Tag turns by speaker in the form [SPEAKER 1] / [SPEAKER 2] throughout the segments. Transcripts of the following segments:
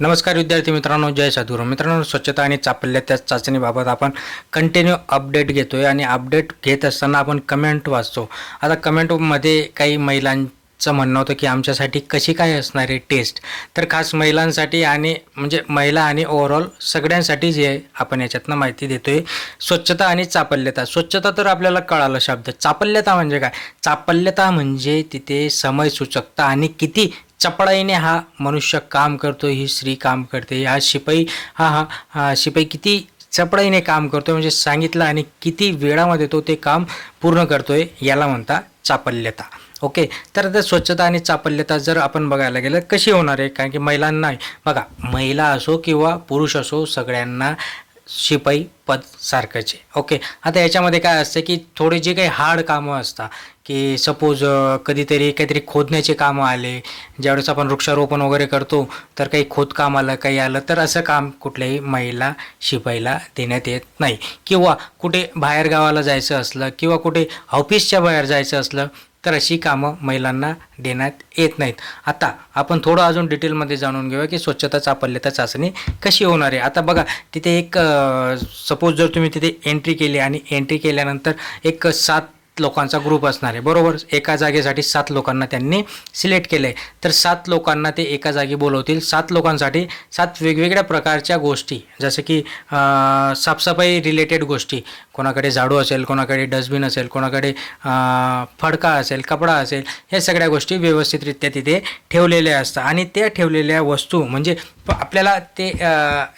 [SPEAKER 1] नमस्कार विद्यार्थी मित्रांनो जय साधुराव मित्रांनो स्वच्छता आणि चापल्य त्या चाचणीबाबत आपण कंटिन्यू अपडेट घेतो आहे आणि अपडेट घेत असताना आपण कमेंट वाचतो. आता कमेंटमध्ये काही महिलांचं म्हणणं होतं की आमच्यासाठी कशी काय असणार आहे टेस्ट तर खास महिलांसाठी आणि म्हणजे महिला आणि ओव्हरऑल सगळ्यांसाठी जे आहे आपण याच्यातनं माहिती देतो आहे स्वच्छता आणि चापल्यता. स्वच्छता तर आपल्याला कळालं शब्द. चापल्यता म्हणजे काय? चापल्यता म्हणजे तिथे समयसूचकता आणि किती चपळाईने हा मनुष्य काम करतो ही स्त्री काम करते. हा शिपाई हा हा हा शिपाई किती चपळाईने काम करतो म्हणजे सांगितलं आणि किती वेळामध्ये तो ते काम पूर्ण करतोय याला म्हणता चापल्यता. ओके? तर आता स्वच्छता आणि चापल्यता जर आपण बघायला गेलं कशी होणार आहे? कारण की महिलांना बघा महिला असो किंवा पुरुष असो सगळ्यांना शिपाई पद सारखंच. आहे ओके आता याच्यामध्ये काय असतं की थोडे जे काही हार्ड कामं असतात की सपोज कधीतरी काहीतरी खोदण्याचे कामं आले ज्यावेळेस आपण वृक्षारोपण वगैरे करतो तर काही खोदकाम आलं काही आलं तर असं काम कुठल्याही महिला शिपाईला देण्यात येत नाही. किंवा कुठे बाहेर गावाला जायचं असलं किंवा कुठे ऑफिसच्या बाहेर जायचं असलं तर अशी कामं महिलांना देण्यात येत नाहीत. आता आपण थोडं अजून डिटेलमध्ये जाणून घेऊया की स्वच्छता चापल्यता चाचणी कशी होणार आहे. आता बघा तिथे एक सपोज जर तुम्ही तिथे एंट्री केली आणि एंट्री केल्यानंतर एक सात लोकांचा ग्रुप असणार आहे. बरोबर? एका जागेसाठी सात लोकांना त्यांनी सिलेक्ट केलं आहे तर सात लोकांना ते एका जागी बोलवतील. सात लोकांसाठी सात वेगवेगळ्या प्रकारच्या गोष्टी. जसं की साफसफाई रिलेटेड गोष्टी. कोणाकडे झाडू असेल कोणाकडे डस्टबिन असेल कोणाकडे फडका असेल कपडा असेल ह्या सगळ्या गोष्टी व्यवस्थितरित्या तिथे ठेवलेल्या असतात. आणि त्या ठेवलेल्या वस्तू म्हणजे आपल्याला ते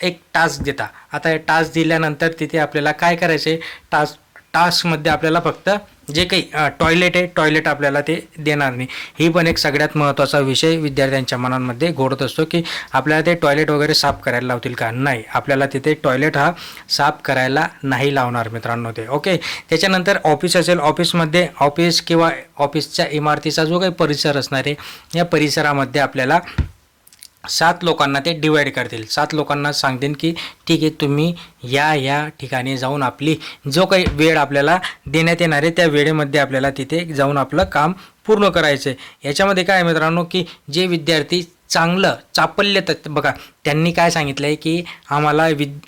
[SPEAKER 1] एक टास्क देता आता टास्क दिल्यानंतर तिथे आपल्याला काय करायचे टास्क टास्कमध्ये आपल्याला फक्त जे काही टॉयलेट आहे टॉयलेट आपल्याला ते देणार नाही. ही पण एक सगळ्यात महत्त्वाचा विषय विद्यार्थ्यांच्या मनांमध्ये घोडत असतो की आपल्याला ते टॉयलेट वगैरे साफ करायला लावतील का? नाही. आपल्याला तिथे टॉयलेट हा साफ करायला नाही लावणार मित्रांनो ते. ओके? त्याच्यानंतर ऑफिस असेल ऑफिसमध्ये ऑफिस किंवा ऑफिसच्या इमारतीचा जो काही परिसर असणार आहे या परिसरामध्ये आपल्याला सात लोकांना ते डिवाईड करतील. सात लोकांना सांगतील की ठीक आहे तुम्ही या या ठिकाणी जाऊन आपली जो काही वेळ आपल्याला देण्यात येणार आहे त्या वेळेमध्ये आपल्याला तिथे जाऊन आपलं काम पूर्ण करायचं आहे याच्यामध्ये काय आहे मित्रांनो की जे विद्यार्थी चांगलं चापल्य तत् बघा त्यांनी काय सांगितलं आहे की आम्हाला विद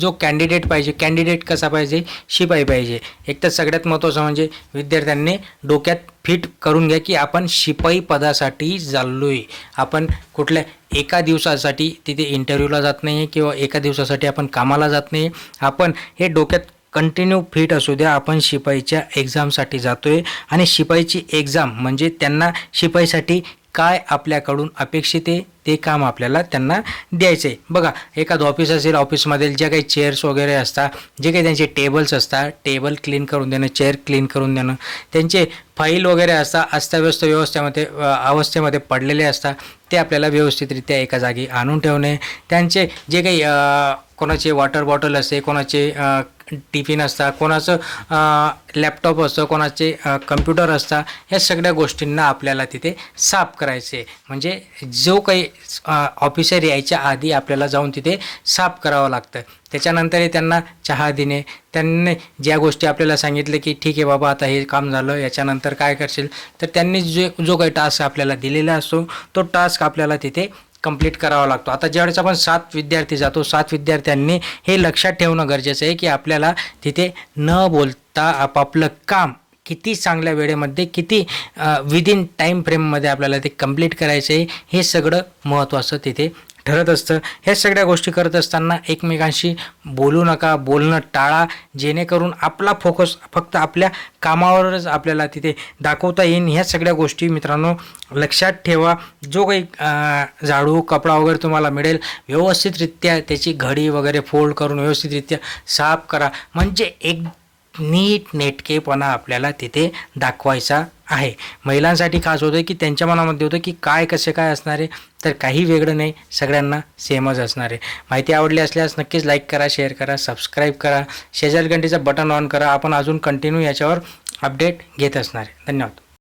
[SPEAKER 1] जो कॅन्डिडेट पाहिजे कॅन्डिडेट कसा पाहिजे शिपाई पाहिजे. एक तर सगळ्यात महत्त्वाचं म्हणजे विद्यार्थ्यांनी डोक्यात फिट करून घ्या की आपण शिपाई पदासाठी चाललो आहे आपण कुठल्या एका दिवसासाठी तिथे इंटरव्ह्यूला जात नाही किंवा एका दिवसासाठी आपण कामाला जात नाही. आपण हे डोक्यात कंटिन्यू फिट असू द्या आपण शिपाईच्या एक्झामसाठी जातो आहे आणि शिपाईची एक्झाम म्हणजे त्यांना शिपाईसाठी काय आपल्याकडून अपेक्षित आहे ते काम आपल्याला त्यांना द्यायचं आहे बघा एखादं ऑफिस असेल ऑफिसमधील ज्या काही चेअर्स वगैरे असतात जे काही त्यांचे टेबल्स असतात टेबल क्लीन करून देणं चेअर क्लीन करून देणं त्यांचे फाईल वगैरे असतात अस्ताव्यस्त व्यवस्थेमध्ये अवस्थेमध्ये पडलेले असतात ते आपल्याला व्यवस्थितरित्या एका जागी आणून ठेवणे. त्यांचे जे काही कोणाचे वॉटर बॉटल असते कोणाचे टिफिन असता कोणाचं लॅपटॉप असतं कोणाचे कम्प्युटर असतात ह्या सगळ्या गोष्टींना आपल्याला तिथे साफ करायचे. म्हणजे जो काही ऑफिसर यायच्या आधी आपल्याला जाऊन तिथे साफ करावं लागतं. त्याच्यानंतरही त्यांना चहा देणे त्यांनी ज्या गोष्टी आपल्याला सांगितलं की ठीक आहे बाबा आता हे काम झालं याच्यानंतर काय करशील? तर त्यांनी जे जो काही टास्क आपल्याला दिलेला असतो तो टास्क आपल्याला तिथे कंप्लीट करावा लागतो. आता ज्यावेळेस आपण सात विद्यार्थी जातो सात विद्यार्थ्यांनी हे लक्षात ठेवणं गरजेचं आहे की आपल्याला तिथे न बोलता आपापलं काम किती चांगल्या वेळेमध्ये किती विदिन टाईम फ्रेममध्ये आपल्याला ते कंप्लीट करायचं आहे हे सगळं महत्त्वाचं तिथे ठरत असतं. ह्या सगळ्या गोष्टी करत असताना एकमेकांशी बोलू नका बोलणं टाळा. जेणेकरून आपला फोकस फक्त आपल्या कामावरच आपल्याला तिथे दाखवता येईल ह्या सगळ्या गोष्टी मित्रांनो लक्षात ठेवा. जो काही झाडू कपडा वगैरे तुम्हाला मिळेल व्यवस्थितरित्या त्याची घडी वगैरे फोल्ड करून व्यवस्थितरित्या साफ करा. म्हणजे एक नीट नेटकेपणा आपल्याला तिथे दाखवायचा आहे. महिलांसाठी खास होतं की त्यांच्या मनामध्ये होतं की काय कसे काय असणार आहे तर काही वेगळं नाही. सगळ्यांना सेमच असणार आहे. माहिती आवडली असल्यास नक्कीच लाईक करा शेअर करा सबस्क्राईब करा. शेजारी घंटीचं बटन ऑन करा. आपण अजून कंटिन्यू याच्यावर अपडेट घेत असणार आहे. धन्यवाद.